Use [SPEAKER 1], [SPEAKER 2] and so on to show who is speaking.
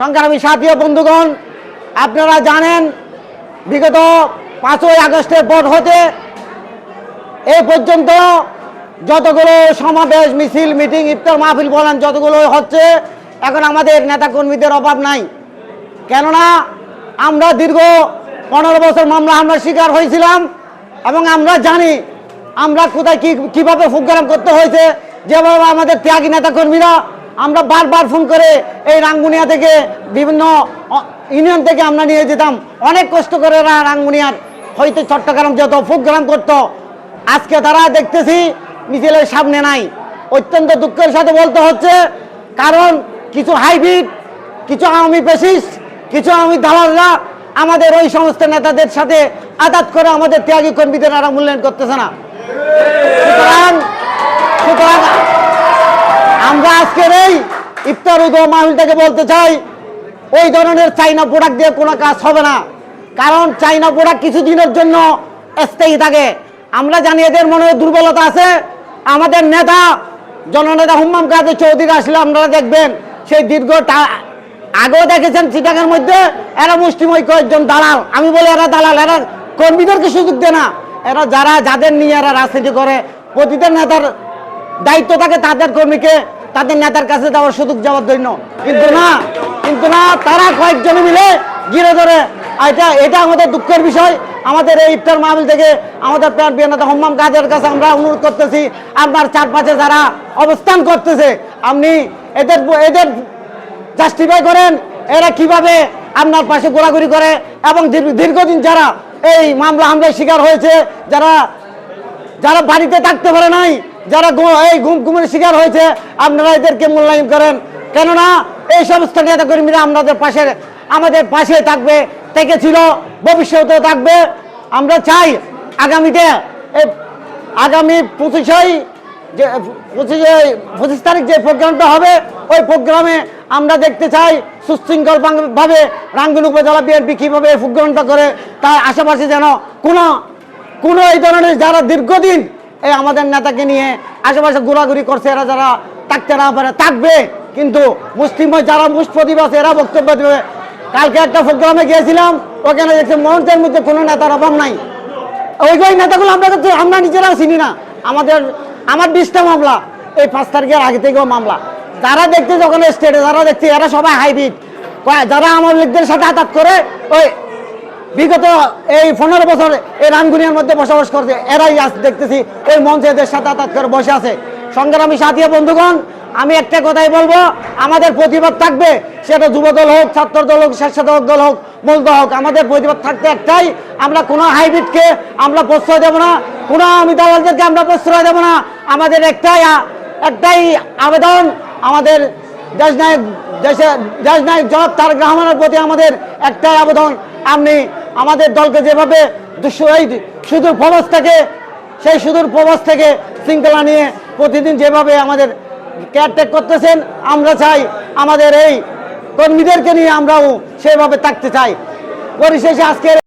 [SPEAKER 1] সংগ্রামী সাথী বন্ধুগণ, আপনারা জানেন বিগত পাঁচই আগস্টের পর হতে এ পর্যন্ত যতগুলো সমাবেশ, মিছিল, মিটিং, ইফতার মাহফিল বলেন যতগুলো হচ্ছে, এখন আমাদের নেতাকর্মীদের অভাব নাই। কেননা আমরা দীর্ঘ পনেরো বছর মামলা আমরা শিকার হয়েছিলাম এবং আমরা জানি আমরা কোথায় কি কীভাবে প্রোগ্রাম করতে হয়েছে, যেভাবে আমাদের ত্যাগী নেতাকর্মীরা আমরা বারবার ফোন করে এই রাঙ্গুনিয়া থেকে বিভিন্ন ইউনিয়ন থেকে আমরা নিয়ে যেতাম। অনেক কষ্ট করে রাঙ্গুনিয়ার হয়তো চট্টগ্রাম যত প্রোগ্রাম করতো। আজকে তারা দেখতেছি মিছিলের সামনে নাই। অত্যন্ত দুঃখের সাথে বলতে হচ্ছে, কারণ কিছু হাইব্রিড, কিছু আওয়ামী পেশিস্ট কিছু আওয়ামী দালালরা আমাদের ওই সমস্ত নেতাদের সাথে আদাত করে আমাদের ত্যাগী কর্মীদের আর মূল্যায়ন করতেছে না। আজকের এই ইফতার উদয় মাহফিলটাকে বলতে চাই, ওই ধরনের চাইনা প্রোডাক্ট দিয়ে কোনো কাজ হবে না। কারণ চাইনা প্রোডাক্ট কিছুদিনের জন্য স্থায়ী থাকে। আমরা জানি এদের মনে দুর্বলতা আছে। আমাদের নেতা, জননেতা হুম্মাম কাদের চৌধুরী আসলে আপনারা দেখবেন, সেই দীর্ঘ আগেও দেখেছেন চিটাগের মধ্যে, এরা মুষ্টিময় কয়েকজন দালাল। আমি বলি এরা দালাল, এরা কর্মীদেরকে সুযোগ দেয় না। এরা যারা যাদের নিয়ে এরা রাজনীতি করে, প্রতিটা নেতার দায়িত্ব থাকে তাদের কর্মীকে তাদের নেতার কাছে দেওয়ার সুযোগ যাওয়ার জন্য। কিন্তু না কিন্তু না, তারা কয়েকজন মিলে ঘিরে ধরে এটা এটা আমাদের দুঃখের বিষয়। আমাদের এই ইফতার মাহফিল থেকে আমাদের প্রাণ প্রিয় হোম্মাম কাজের কাছে আমরা অনুরোধ করতেছি, আপনার চারপাশে যারা অবস্থান করতেছে, আপনি এদের এদের জাস্টিফাই করেন, এরা কীভাবে আপনার পাশে ঘোরাঘুরি করে এবং দীর্ঘদিন যারা এই মামলা হামলার শিকার হয়েছে, যারা যারা বাড়িতে থাকতে পারে নাই যারা এই গুম গুমের শিকার হয়েছে, আপনারা এদেরকে মূল্যায়ন করেন। কেননা, এই সমস্ত নেতা কর্মীরা আমাদের পাশে আমাদের পাশে থাকবে থেকেছিল ভবিষ্যতেও থাকবে। আমরা চাই আগামীতে আগামী পঁচিশই যে পঁচিশে পঁচিশ তারিখ যে প্রোগ্রামটা হবে, ওই প্রোগ্রামে আমরা দেখতে চাই সুশৃঙ্খল ভাবে- ভাবে রাঙ্গুন উপজেলা বিএনপি কীভাবে প্রোগ্রামটা করে, তার আশেপাশে যেন কোনো কোনো এই ধরনের যারা দীর্ঘদিন এই আমাদের নেতাকে নিয়ে আশেপাশে ঘোরাঘুরি করছে, এরা যারা থাকতে না পারে, থাকবে। কিন্তু মুসলিম যারা মুসপ্রতিভ আছে, এরা বক্তব্য দেবে। কালকে একটা প্রোগ্রামে গিয়েছিলাম, ওখানে দেখছি মঞ্চের মধ্যে কোনো নেতার অভাব নাই। ওই ওই নেতাগুলো আমরা আমরা নিজেরা চিনি না। আমাদের, আমার বিশটা মামলা, এই পাঁচ তারিখের আগে থেকেও মামলা। যারা দেখতে যখন স্টেটে যারা দেখছে এরা সবাই হাইব্রিড যারা আমার লোকদের সাথে আঘাত করে, ওই বিগত এই পনেরো বছর এই রানগুনিয়ার মধ্যে বসবাস করছে, এরাই আজ দেখতেছি এই মঞ্চে এদের সাথে করে বসে আছে। সংগ্রামী সাথী বন্ধুগণ, আমি একটা কথাই বলব, আমাদের প্রতিবাদ থাকবে সেটা যুব দল হোক ছাত্র দল হোক, স্বেচ্ছাসেবক দল হোক মূল দল হোক, আমাদের প্রতিবাদ থাকতে একটাই, আমরা কোনো হাইব্রিডকে আমরা প্রশ্রয় দেবো না, কোনো আমি দালালদেরকে আমরা প্রশ্রয় দেবো না, আমাদের একটাই একটাই আবেদন, আমাদের দেশ নায়ক দেশে দেশ নায়ক জনাব তার রহমানের প্রতি আমাদের একটাই আবেদন, আপনি আমাদের দলকে যেভাবে সুদূর প্রবাস থেকে, সেই সুদূর প্রবাস থেকে শৃঙ্খলা নিয়ে প্রতিদিন যেভাবে আমাদের কেয়ারটেক করতেছেন, আমরা চাই আমাদের এই কর্মীদেরকে নিয়ে আমরাও সেভাবে থাকতে চাই। পরিশেষে আজকের